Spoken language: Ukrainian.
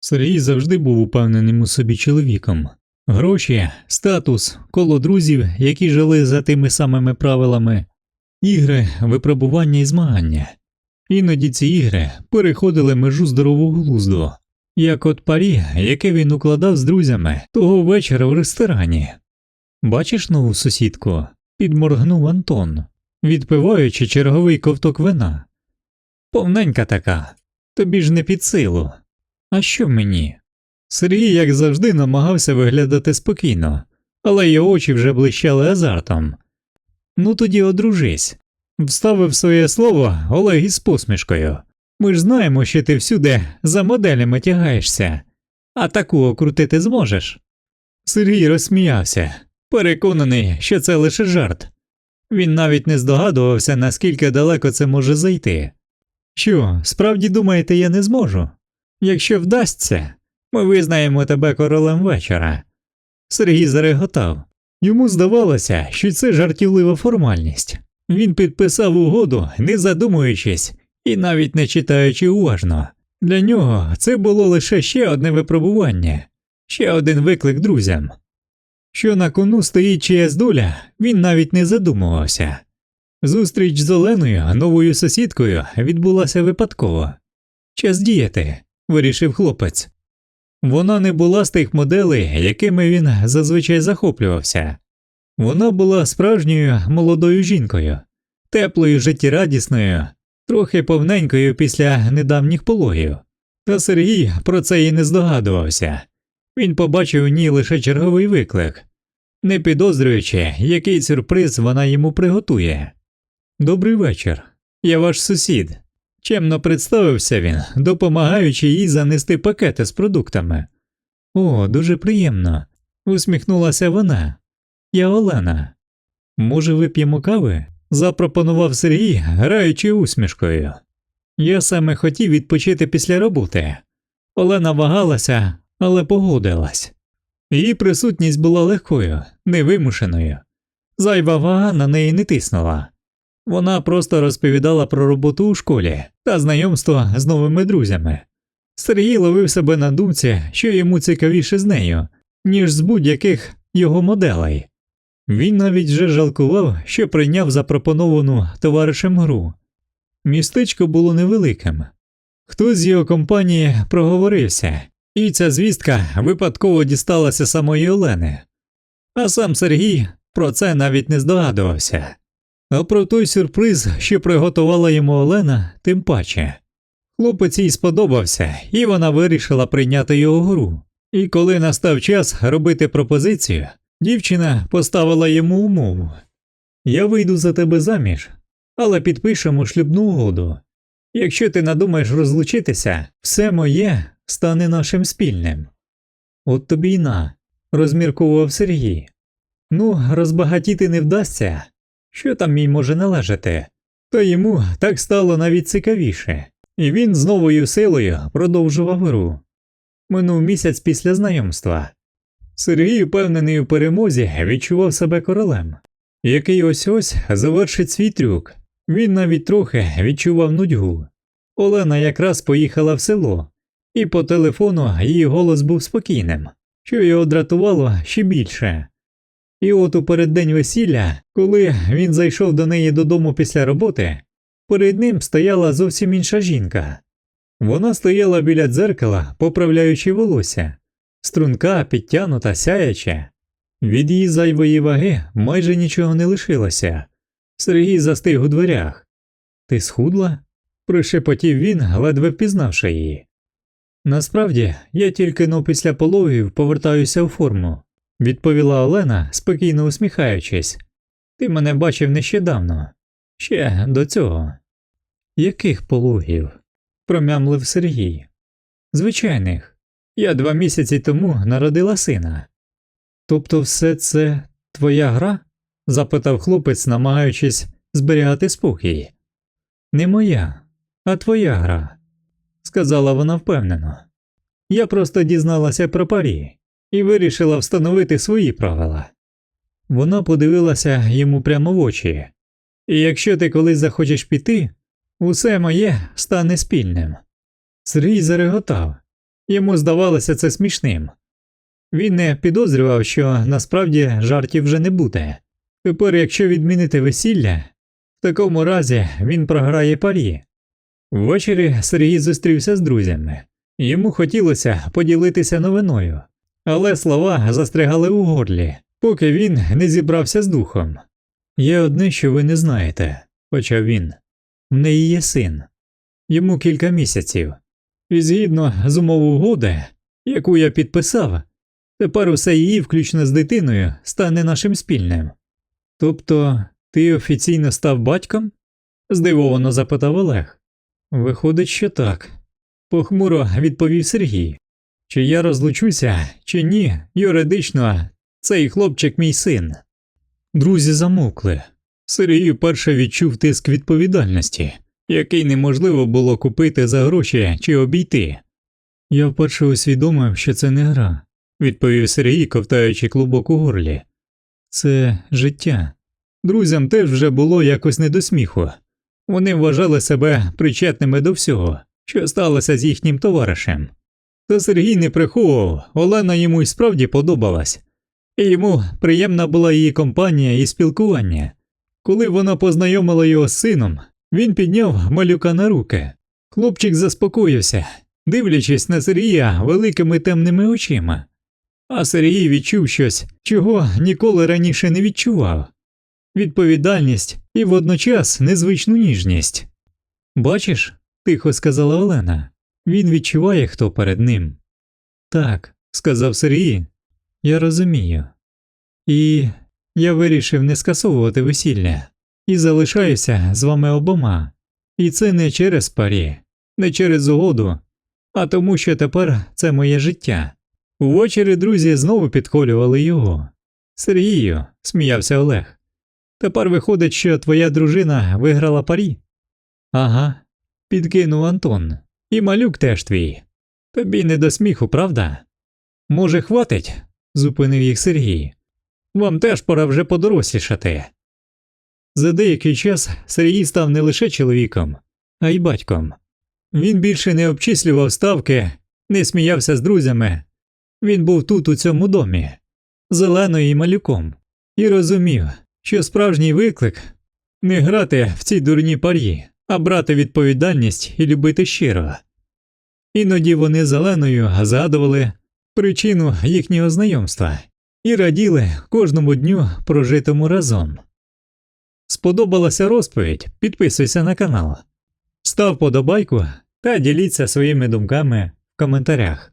Сергій завжди був упевненим у собі чоловіком. Гроші, статус, коло друзів, які жили за тими самими правилами, ігри, випробування і змагання. Іноді ці ігри переходили межу здорового глузду, як от парі, яке він укладав з друзями того вечора в ресторані. Бачиш нову сусідку? підморгнув Антон, відпиваючи черговий ковток вина. Повненька така, тобі ж не під силу. А що мені? Сергій, як завжди, намагався виглядати спокійно, але його очі вже блищали азартом. Ну тоді одружись. Вставив своє слово Олег із посмішкою. Ми ж знаємо, що ти всюди за моделями тягаєшся, а таку окрутити зможеш. Сергій розсміявся, переконаний, що це лише жарт. Він навіть не здогадувався, наскільки далеко це може зайти. Що, справді думаєте, я не зможу? Якщо вдасться, ми визнаємо тебе королем вечора. Сергій зареготав. Йому здавалося, що це жартівлива формальність. Він підписав угоду, не задумуючись і навіть не читаючи уважно. Для нього це було лише ще одне випробування, ще один виклик друзям. Що на кону стоїть чиясь доля, він навіть не задумувався. Зустріч з Оленою, новою сусідкою, відбулася випадково. Час діяти, вирішив хлопець. Вона не була з тих моделей, якими він зазвичай захоплювався. Вона була справжньою молодою жінкою, теплою, життєрадісною, трохи повненькою після недавніх пологів. Та Сергій про це і не здогадувався. Він побачив у ній лише черговий виклик, не підозрюючи, який сюрприз вона йому приготує. Добрий вечір, я ваш сусід. Чемно представився він, допомагаючи їй занести пакети з продуктами. О, дуже приємно, усміхнулася вона. Я Олена. Може, вип'ємо кави? запропонував Сергій, граючи усмішкою. Я саме хотів відпочити після роботи. Олена вагалася, але погодилась. Її присутність була легкою, невимушеною. Зайва вага на неї не тиснула. Вона просто розповідала про роботу у школі та знайомство з новими друзями. Сергій ловив себе на думці, що йому цікавіше з нею, ніж з будь-яких його моделей. Він навіть вже жалкував, що прийняв запропоновану товаришем гру. Містечко було невеликим. Хтось з його компанії проговорився, і ця звістка випадково дісталася самої Олени. А сам Сергій про це навіть не здогадувався. А про той сюрприз, що приготувала йому Олена, тим паче. Хлопець їй сподобався, і вона вирішила прийняти його гру. І коли настав час робити пропозицію, дівчина поставила йому умову Я вийду за тебе заміж, але підпишемо шлюбну угоду. Якщо ти надумаєш розлучитися, все моє стане нашим спільним. От тобі й на, розмірковував Сергій. Ну, розбагатіти не вдасться, що там їй може належати, то йому так стало навіть цікавіше, і він з новою силою продовжував гру. Минув місяць після знайомства. Сергій, упевнений у перемозі, відчував себе королем, який ось ось завершить свій трюк. Він навіть трохи відчував нудьгу. Олена якраз поїхала в село, і по телефону її голос був спокійним, що його дратувало ще більше. І от у переддень весілля, коли він зайшов до неї додому після роботи, перед ним стояла зовсім інша жінка. Вона стояла біля дзеркала, поправляючи волосся, струнка, підтянута, сяяча. Від її зайвої ваги майже нічого не лишилося. Сергій застиг у дверях. Ти схудла? пришепотів він, ледве впізнавши її. Насправді, я тільки но після пологів повертаюся у форму, відповіла Олена, спокійно усміхаючись. Ти мене бачив нещодавно, ще до цього. Яких пологів? промямлив Сергій. Звичайних. Я два місяці тому народила сина. Тобто все це твоя гра? запитав хлопець, намагаючись зберігати спокій. Не моя, а твоя гра, сказала вона впевнено. Я просто дізналася про парі і вирішила встановити свої правила. Вона подивилася йому прямо в очі, і якщо ти колись захочеш піти, усе моє стане спільним. Сергій зареготав. Йому здавалося це смішним. Він не підозрював, що насправді жартів вже не буде. Тепер, якщо відмінити весілля, в такому разі він програє парі. Ввечері Сергій зустрівся з друзями. Йому хотілося поділитися новиною, але слова застрягали у горлі, поки він не зібрався з духом. Є одне, що ви не знаєте, почав він. В неї є син. Йому кілька місяців. І згідно з умов угоди, яку я підписав, тепер усе її, включно з дитиною, стане нашим спільним. Тобто ти офіційно став батьком? здивовано запитав Олег. Виходить, що так. Похмуро відповів Сергій. Чи я розлучуся, чи ні, юридично, цей хлопчик мій син. Друзі замовкли. Сергій вперше відчув тиск відповідальності, який неможливо було купити за гроші чи обійти. Я вперше усвідомив, що це не гра, відповів Сергій, ковтаючи клубок у горлі. Це життя. Друзям теж вже було якось не до сміху. Вони вважали себе причетними до всього, що сталося з їхнім товаришем. Та Сергій не приховував, Олена йому й справді подобалась, і йому приємна була її компанія і спілкування. Коли вона познайомила його з сином, він підняв малюка на руки. Хлопчик заспокоївся, дивлячись на Сергія великими темними очима. А Сергій відчув щось, чого ніколи раніше не відчував відповідальність і водночас незвичну ніжність. Бачиш, тихо сказала Олена, він відчуває, хто перед ним. Так, сказав Сергій, я розумію. І я вирішив не скасовувати весілля і залишаюся з вами обома. І це не через парі, не через угоду, а тому, що тепер це моє життя. Увечері друзі знову підхолювали його. Сергію, сміявся Олег. Тепер виходить, що твоя дружина виграла парі? Ага, підкинув Антон. І малюк теж твій. Тобі не до сміху, правда? Може, хватить? зупинив їх Сергій. Вам теж пора вже подорослішати. За деякий час Сергій став не лише чоловіком, а й батьком. Він більше не обчислював ставки, не сміявся з друзями. Він був тут, у цьому домі, зеленою і малюком, і розумів, що справжній виклик не грати в ці дурні парі, а брати відповідальність і любити щиро. Іноді вони зеленою згадували причину їхнього знайомства і раділи кожному дню прожитому разом. Сподобалася розповідь? Підписуйся на канал, став подобайку та діліться своїми думками в коментарях.